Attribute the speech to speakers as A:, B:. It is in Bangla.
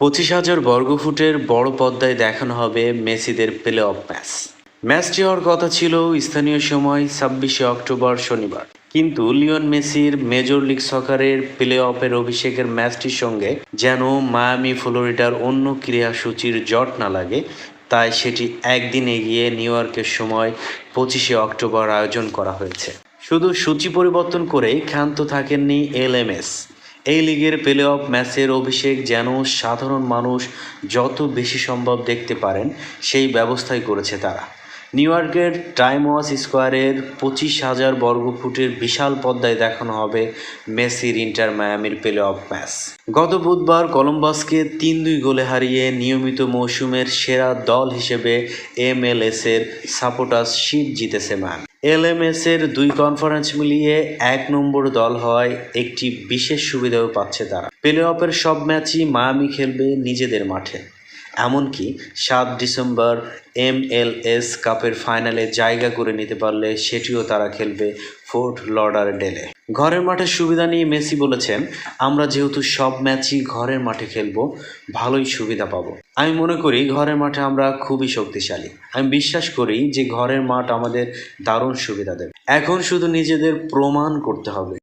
A: পঁচিশ হাজার বর্গফুটের বড় পদ্মায় দেখানো হবে মেসিদের প্লে অফ ম্যাচ ম্যাচটি হওয়ার কথা ছিল স্থানীয় সময় ছাব্বিশে অক্টোবর শনিবার। কিন্তু লিওন মেসির মেজর লিগ সকারের প্লে অফের অভিষেকের ম্যাচটির সঙ্গে যেন মায়ামি ফ্লোরিডার অন্য ক্রীড়াসূচির জট না লাগে, তাই সেটি একদিন এগিয়ে নিউ ইয়র্কের সময় পঁচিশে অক্টোবর আয়োজন করা হয়েছে। শুধু সূচি পরিবর্তন করেই ক্ষান্ত থাকেননি এলএমএস এই লিগের প্লে অফ ম্যাচের অভিষেক যেন সাধারণ মানুষ যত বেশি সম্ভব দেখতে পারেন, সেই ব্যবস্থাই করেছে তারা। নিউ ইয়র্কের টাইমওয়াস স্কোয়ারের পঁচিশ হাজার বর্গফুটের বিশাল পদ্মায় দেখানো হবে মেসির ইন্টার মায়ামির প্লে অফ ম্যাচ গত বুধবার কলম্বাসকে তিন দুই গোলে হারিয়ে নিয়মিত মৌসুমের সেরা দল হিসেবে এমএলএস এর সাপোর্টার্স শিট জিতেছে ম্যান। এলএমএস এর দুই কনফারেন্স মিলিয়ে এক নম্বর দল হওয়ায় একটি বিশেষ সুবিধাও পাচ্ছে তারা। প্লে অফের সব ম্যাচই মায়ামি খেলবে নিজেদের মাঠে। এমনকি সাত ডিসেম্বর এমএলএস কাপের ফাইনালে জায়গা করে নিতে পারলে সেটিও তারা খেলবে ফোর্ট লর্ডার ডেলে ঘরের মাঠের সুবিধা নিয়ে মেসি বলেছেন, আমরা যেহেতু সব ম্যাচই ঘরের মাঠে খেলব, ভালোই সুবিধা পাব। আমি মনে করি ঘরের মাঠে আমরা খুবই শক্তিশালী। আমি বিশ্বাস করি যে ঘরের মাঠ আমাদের দারুণ সুবিধা দেবে। এখন শুধু নিজেদের প্রমাণ করতে হবে।